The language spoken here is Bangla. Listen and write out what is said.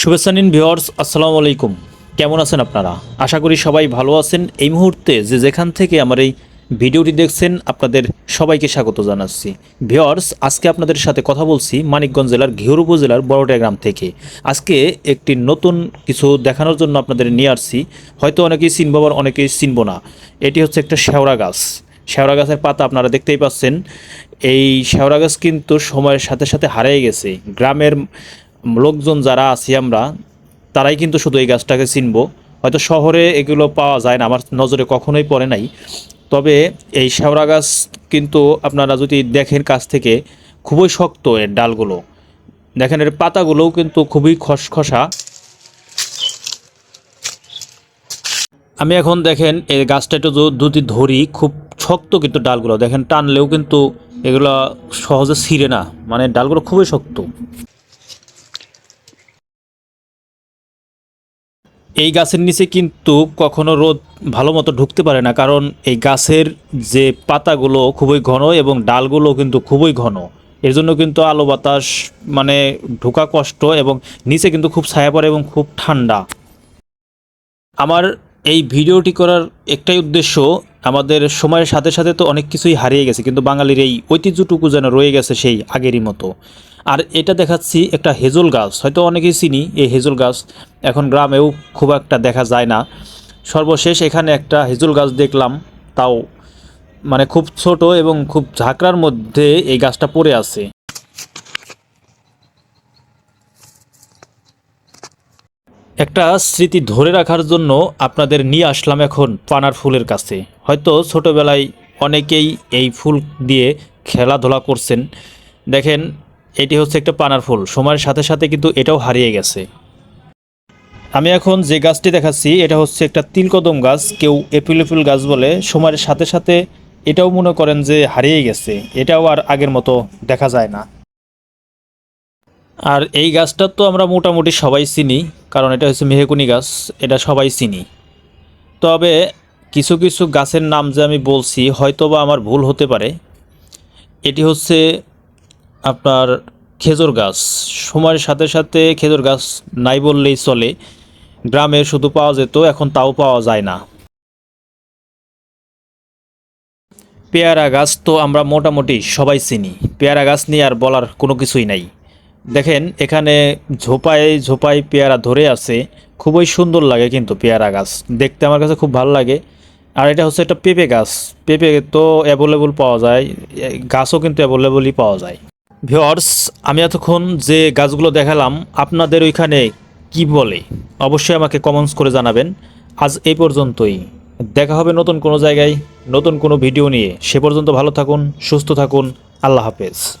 শুভেচ্ছা নিন ভিওর্স আসসালামু আলাইকুম। কেমন আছেন আপনারা? আশা করি সবাই ভালো আছেন। এই মুহূর্তে যে যেখান থেকে আমার এই ভিডিওটি দেখছেন, আপনাদের সবাইকে স্বাগত জানাচ্ছি। ভিওর্স আজকে আপনাদের সাথে কথা বলছি মানিকগঞ্জ জেলার ঘিওর উপজেলার বড়টা গ্রাম থেকে। আজকে একটি নতুন কিছু দেখানোর জন্য আপনাদের নিয়ে আসছি। হয়তো অনেকেই চিনব আবার অনেকেই চিনব না। এটি হচ্ছে একটা শেওড়া গাছ। শেওড়া গাছের পাতা আপনারা দেখতেই পাচ্ছেন। এই শেওড়া গাছ কিন্তু সময়ের সাথে সাথে হারিয়ে গেছে। গ্রামের লোকজন যারা আছি আমরা, তারাই কিন্তু শুধু এই গাছটাকে চিনব। হয়তো শহরে এগুলো পাওয়া যায় না, আমার নজরে কখনোই পড়ে নাই। তবে এই শেওড়া গাছ কিন্তু আপনারা যদি দেখেন কাছ থেকে, খুবই শক্ত এর ডালগুলো। দেখেন এর পাতাগুলোও কিন্তু খুবই খসখসা। আমি এখন দেখেন এই গাছটা একটু যদি- ধরি, খুব শক্ত কিন্তু ডালগুলো। দেখেন টানলেও কিন্তু এগুলো সহজে ছিঁড়ে না। মানে ডালগুলো খুবই শক্ত। এই গাছের নিচে কিন্তু কখনো রোদ ভালো মতো ঢুকতে পারে না, কারণ এই গাছের যে পাতাগুলো খুবই ঘন এবং ডালগুলো কিন্তু খুবই ঘন। এর জন্য কিন্তু আলো বাতাস মানে ঢোকা কষ্ট এবং নিচে কিন্তু খুব ছায়া পড়ে এবং খুব ঠান্ডা। আমার এই ভিডিওটি করার একটাই উদ্দেশ্য, আমাদের সময়ের সাথে সাথে তো অনেক কিছুই হারিয়ে গেছে, কিন্তু বাঙালির এই ঐতিহ্যটুকু যেন রয়ে গেছে সেই আগেরই মতো। আর এটা দেখাচ্ছি একটা হেজল গাছ। হয়তো অনেকেই চিনি এই হেজল গাছ। এখন গ্রামেও খুব একটা দেখা যায় না। সর্বশেষ এখানে একটা হেজল গাছ দেখলাম। তাও মানে খুব ছোট এবং খুব ঝাঁকড়ার মধ্যে এই গাছটা পড়ে আছে। একটা স্মৃতি ধরে রাখার জন্য আপনাদের নিয়ে আসলাম এখন পানার ফুলের কাছে। হয়তো ছোটোবেলায় অনেকেই এই ফুল দিয়ে খেলাধুলা করছেন। দেখেন এটি হচ্ছে একটা পানার ফুল। সময়ের সাথে সাথে কিন্তু এটাও হারিয়ে গেছে। আমি এখন যে গাছটি দেখাচ্ছি, এটা হচ্ছে একটা তিলকদম গাছ। কেউ এপ্রিল গাছ বলে, সময়ের সাথে সাথে এটাও মনে করেন যে হারিয়ে গেছে। এটাও আর আগের মতো দেখা যায় না। আর এই গাছটা তো আমরা মোটামুটি সবাই চিনি, কারণ এটা হচ্ছে মেহেকুনি গাছ, এটা সবাই চিনি। তবে কিছু কিছু গাছের নাম যে আমি বলছি, হয়তোবা আমার ভুল হতে পারে। এটি হচ্ছে আপনার খেজুর গাছ। সময়ের সাথে সাথে খেজুর গাছ নাই বললেই চলে। গ্রামে শুধু পাওয়া যেত, এখন তাও পাওয়া যায় না। পেয়ারা গাছ তো আমরা মোটামুটি সবাই চিনি। পেয়ারা গাছ নিয়ে আর বলার কোনো কিছুই নাই। দেখেন, এখানে ঝোপায় ঝোপায় পেয়ারা ধরে আছে। খুবই সুন্দর লাগে কিন্তু পেয়ারা গাছ। দেখতে আমার কাছে খুব ভালো লাগে। আর এটা হচ্ছে একটা পেঁপে গাছ। পেঁপে তো অ্যাভেলেবল পাওয়া যায় গাছও কিন্তু অ্যাভেলেবলই পাওয়া যায়। ভিওর্স আমি এতক্ষণ যে গাছগুলো দেখালাম, আপনাদের ওইখানে কি বলে? অবশ্যই আমাকে কমেন্টস করে জানাবেন। আজ এই পর্যন্তই। দেখা হবে নতুন কোনো জায়গায়, নতুন কোনো ভিডিও নিয়ে। সে পর্যন্ত ভালো থাকুন, সুস্থ থাকুন। আল্লাহ হাফেজ।